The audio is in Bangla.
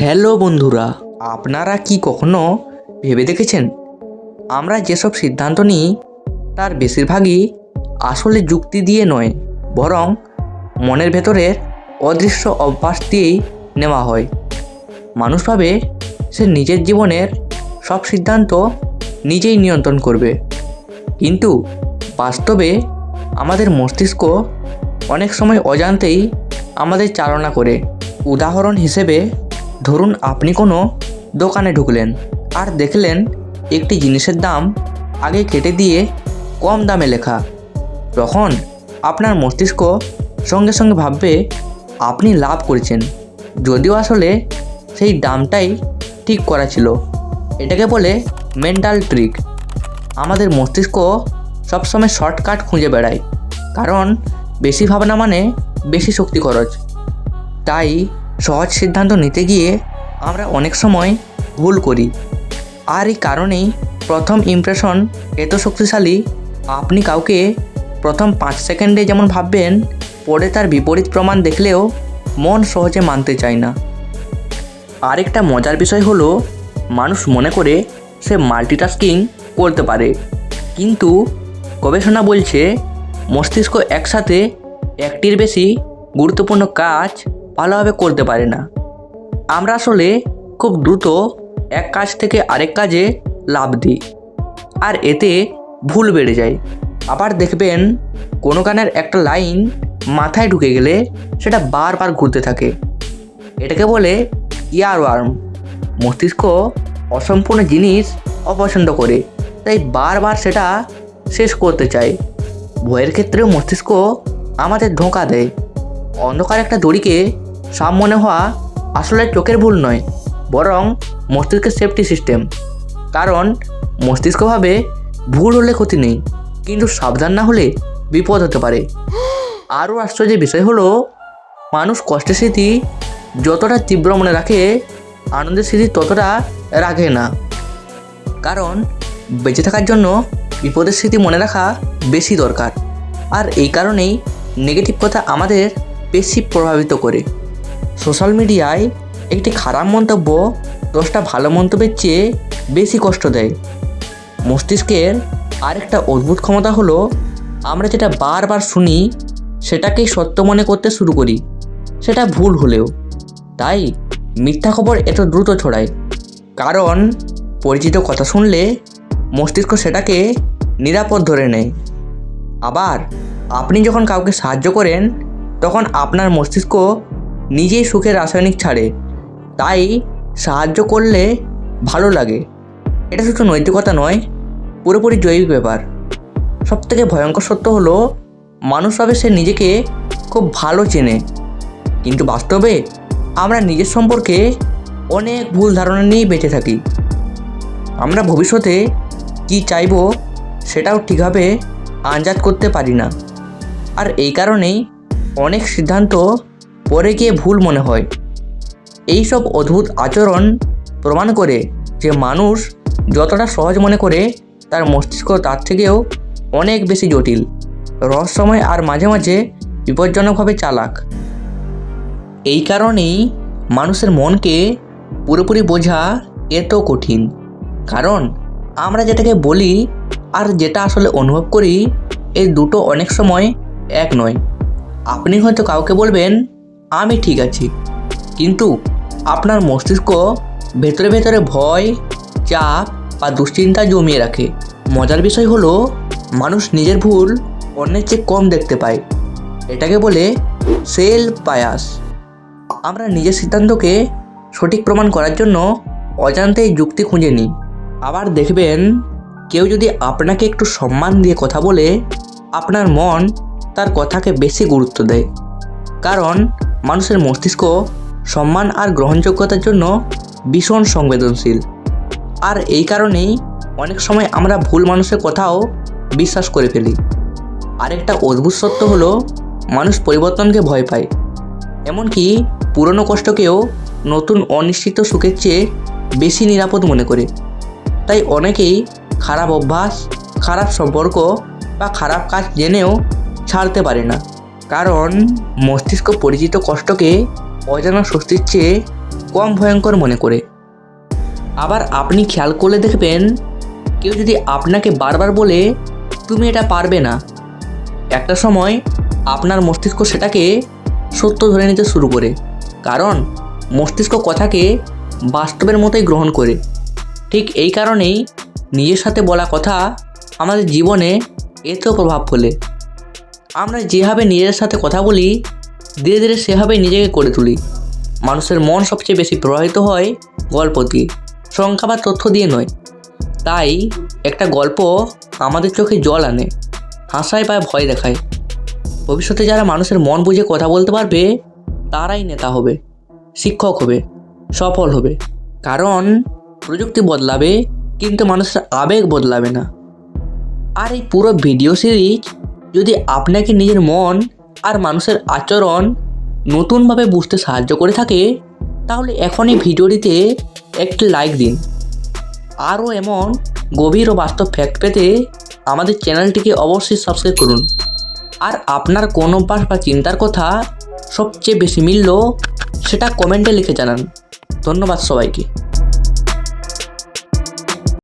হ্যালো বন্ধুরা, আপনারা কি কখনো ভেবে দেখেছেন? আমরা যেসব সিদ্ধান্ত নিই, তার বেশিরভাগই আসলে যুক্তি দিয়ে নয়, বরং মনের ভেতরের অদৃশ্য অভ্যাস দিয়েই নেওয়া হয়। মানুষ ভাবে সে নিজের জীবনের সব সিদ্ধান্ত নিজেই নিয়ন্ত্রণ করবে। কিন্তু বাস্তবে আমাদের মস্তিষ্ক অনেক সময় অজান্তেই আমাদের চালনা করে। উদাহরণ হিসেবে ধরুন আপনি কোনো দোকানে ঢুকলেন আর দেখলেন একটি জিনিসের দাম আগে কেটে দিয়ে কম দামে লেখা। তখন আপনার মস্তিষ্ক সঙ্গে সঙ্গে ভাববে, আপনি লাভ করেছেন। যদিও আসলে সেই দামটাই ঠিক করা ছিল। এটাকে বলে মেন্টাল ট্রিক আমাদের মস্তিষ্ক সবসময় শর্টকাট খুঁজে বেড়ায়, কারণ বেশি ভাবনা মানে বেশি শক্তি খরচ। তাই সহজ সিদ্ধান্ত নিতে গিয়ে আমরা অনেক সময় ভুল করি। আর এই কারণেই প্রথম ইমপ্রেশন এত শক্তিশালী, আপনি কাউকে প্রথম পাঁচ সেকেন্ডে যেমন ভাববেন, পরে তার বিপরীত প্রমাণ দেখলেও মন সহজে মানতে চায় না। আরেকটা মজার বিষয় হলো, মানুষ মনে করে সে মাল্টিটাস্কিং করতে পারে। কিন্তু গবেষণা বলছে, মস্তিষ্ক একসাথে একটির বেশি গুরুত্বপূর্ণ কাজ ভালোভাবে করতে পারে না। আমরা আসলে খুব দ্রুত এক কাজ থেকে আরেক কাজে লাভ দিই। আর এতে ভুল বেড়ে যায়। আবার দেখবেন কোনো গানের একটা লাইন মাথায় ঢুকে গেলে সেটা বারবার ঘুরতে থাকে। এটাকে বলে ইয়ার ওয়ার্ম মস্তিষ্ক অসম্পূর্ণ জিনিস অপছন্দ করে, তাই বারবার সেটা শেষ করতে চায়। ভয়ের ক্ষেত্রেও মস্তিষ্ক আমাদের ধোঁকা দেয়। অন্ধকার একটা দড়িকে সাপ মনে হওয়া আসলে চোখের ভুল নয়, বরং মস্তিষ্কের সেফটি সিস্টেম কারণ মস্তিষ্ক ভাবে ভুল হলে ক্ষতি নেই, কিন্তু সাবধান না হলে বিপদ হতে পারে। আরও আশ্চর্যের বিষয় হলো, মানুষ কষ্টের স্মৃতি যতটা তীব্র মনে রাখে, আনন্দের স্মৃতি ততটা রাখে না। কারণ বেঁচে থাকার জন্য বিপদের স্মৃতি মনে রাখা বেশি দরকার, আর এই কারণেই নেগেটিভ কথা আমাদের বেশি প্রভাবিত করে। সোশ্যাল মিডিয়ায় একটি খারাপ মন্তব্য দশটা ভালো মন্তব্যের চেয়ে বেশি কষ্ট দেয়। মস্তিষ্কের আরেকটা অদ্ভুত ক্ষমতা হলো, আমরা যেটা বারবার শুনি, সেটাকেই সত্য মনে করতে শুরু করি। সেটা ভুল হলেও। তাই মিথ্যা খবর এত দ্রুত ছড়ায়। কারণ পরিচিত কথা শুনলে মস্তিষ্ক সেটাকে নিরাপদ ধরে নেয়। আবার আপনি যখন কাউকে সাহায্য করেন, তখন আপনার মস্তিষ্ক নিজেই সুখে রাসায়নিক ছাড়ে। তাই সাহায্য করলে ভালো লাগে। এটা শুধু নৈতিকতা নয়, পুরোপুরি জৈবিক ব্যাপার। সবথেকে ভয়ঙ্কর সত্য হলো, মানুষ হবে সে নিজেকে খুব ভালো চেনে। কিন্তু বাস্তবে আমরা নিজের সম্পর্কে অনেক ভুল ধারণা নিয়েই বেঁচে থাকি। আমরা ভবিষ্যতে কি চাইব সেটাও ঠিকভাবে আঞ্জাত করতে পারি না। আর এই কারণেই অনেক সিদ্ধান্ত পরে গিয়ে ভুল মনে হয়। এই সব অদ্ভুত আচরণ প্রমাণ করে যে মানুষ যতটা সহজ মনে করে তার মস্তিষ্ক তার থেকেও অনেক বেশি জটিল, রহস্যময় আর মাঝে মাঝে বিপজ্জনকভাবে চালাক। এই কারণেই মানুষের মনকে পুরোপুরি বোঝা এত কঠিন। কারণ আমরা যেটাকে বলি আর যেটা আসলে অনুভব করি, এই দুটো অনেক সময় এক নয়। আপনি হয়তো কাউকে বলবেন আমি ঠিক আছি। কিন্তু আপনার মস্তিষ্ক ভেতরে ভেতরে ভয়, চাপ বা দুশ্চিন্তা জমিয়ে রাখে। মজার বিষয় হলো, মানুষ নিজের ভুল অন্যের চেয়ে কম দেখতে পায়। এটাকে বলে সেল পায়াস আমরা নিজের সিদ্ধান্তকে সঠিক প্রমাণ করার জন্য অজান্তেই যুক্তি খুঁজে নিই। আবার দেখবেন, কেউ যদি আপনাকে একটু সম্মান দিয়ে কথা বলে, আপনার মন তার কথাকে বেশি গুরুত্ব দেয়। কারণ মানুষের মস্তিষ্ক, সম্মান আর গ্রহণযোগ্যতার জন্য ভীষণ সংবেদনশীল। আর এই কারণেই অনেক সময় আমরা ভুল মানুষের কথাও বিশ্বাস করে ফেলি। আরেকটা অদ্ভুত সত্য হলো, মানুষ পরিবর্তনকে ভয় পায়। এমনকি পুরনো কষ্টকেও নতুন অনিশ্চিত সুখের চেয়ে বেশি নিরাপদ মনে করে। তাই অনেকেই খারাপ অভ্যাস, খারাপ সম্পর্ক বা খারাপ কাজ জেনেও ছাড়তে পারে না। কারণ মস্তিষ্ক পরিচিত কষ্টকে অজানা স্বস্তির চেয়ে কম ভয়ঙ্কর মনে করে। আবার আপনি খেয়াল করলে দেখবেন, কেউ যদি আপনাকে বারবার বলে, তুমি এটা পারবে না, একটা সময় আপনার মস্তিষ্ক সেটাকে সত্য ধরে নিতে শুরু করে। কারণ মস্তিষ্ক কথাকে বাস্তবের মতোই গ্রহণ করে। ঠিক এই কারণেই নিজের সাথে বলা কথা আমাদের জীবনে এতেও প্রভাব ফেলে। আমরা যেভাবে নিজের সাথে কথা বলি, ধীরে ধীরে সেভাবে নিজেকে করে তুলি। মানুষের মন সবচেয়ে বেশি প্রভাবিত হয় গল্প দিয়ে, সংখ্যা বা তথ্য দিয়ে নয়। তাই একটা গল্প আমাদের চোখে জল আনে, হাসায় বা ভয় দেখায়। ভবিষ্যতে যারা মানুষের মন বুঝে কথা বলতে পারবে, তারাই নেতা হবে, শিক্ষক হবে, সফল হবে। কারণ প্রযুক্তি বদলাবে, কিন্তু মানুষের আবেগ বদলাবে না। আর এই পুরো ভিডিও সিরিজ যদি আপনাকে নিজের মন আর মানুষের আচরণ নতুনভাবে বুঝতে সাহায্য করে থাকে, তাহলে এখনই ভিডিওটিতে একটি লাইক দিন। আরও এমন গভীর ও বাস্তব ফ্যাক্ট পেতে আমাদের চ্যানেলটিকে অবশ্যই সাবস্ক্রাইব করুন। আর আপনার কোন অভ্যাস বা চিন্তার কথা সবচেয়ে বেশি মিলল, সেটা কমেন্টে লিখে জানান। ধন্যবাদ সবাইকে।